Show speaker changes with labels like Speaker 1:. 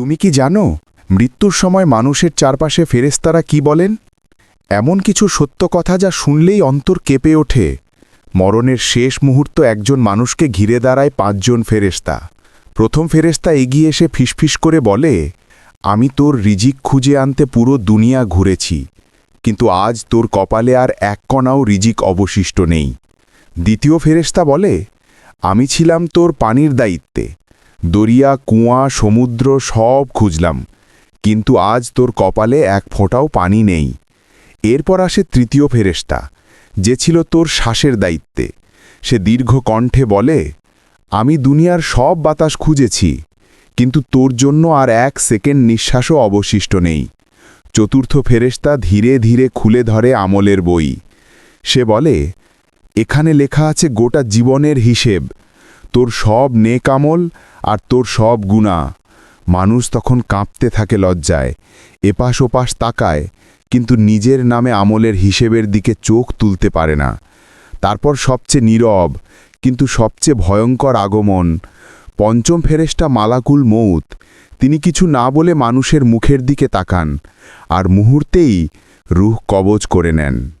Speaker 1: তুমি কি জানো, মৃত্যুর সময় মানুষের চারপাশে ফেরেস্তারা কি বলেন? এমন কিছু সত্য কথা যা শুনলেই অন্তর কেঁপে ওঠে। মরণের শেষ মুহূর্ত একজন মানুষকে ঘিরে দাঁড়ায় পাঁচজন ফেরেস্তা প্রথম ফেরেস্তা এগিয়ে এসে ফিসফিস করে বলে, আমি তোর রিজিক খুঁজে আনতে পুরো দুনিয়া ঘুরেছি, কিন্তু আজ তোর কপালে আর এক কণাও রিজিক অবশিষ্ট নেই। দ্বিতীয় ফেরেস্তা বলে, আমি ছিলাম তোর পানির দায়িত্বে দরিয়া, কুয়া, সমুদ্র সব খুঁজলাম। কিন্তু আজ তোর কপালে এক ফোঁটাও পানি নেই। এরপর আসে তৃতীয় ফেরেস্তা যে ছিল তোর শ্বাসের দায়িত্বে। সে দীর্ঘ কণ্ঠে বলে, আমি দুনিয়ার সব বাতাস খুঁজেছি, কিন্তু তোর জন্য আর এক সেকেন্ড নিঃশ্বাসও অবশিষ্ট নেই চতুর্থ ফেরেস্তা ধীরে ধীরে খুলে ধরে আমলের বই। সে বলে, এখানে লেখা আছে গোটা জীবনের হিসেব। তোর সব নেক আমল আর তোর সব গুণা মানুষ তখন কাঁপতে থাকে লজ্জায়, এপাশ ওপাশ তাকায়, কিন্তু নিজের নামে আমলের হিসেবের দিকে চোখ তুলতে পারে না। তারপর সবচেয়ে নীরব, কিন্তু সবচেয়ে ভয়ঙ্কর আগমন। পঞ্চম ফেরেস্টা মালাকুল মৌত তিনি কিছু না বলে মানুষের মুখের দিকে তাকান, আর মুহূর্তেই রুহ কবজ করে নেন।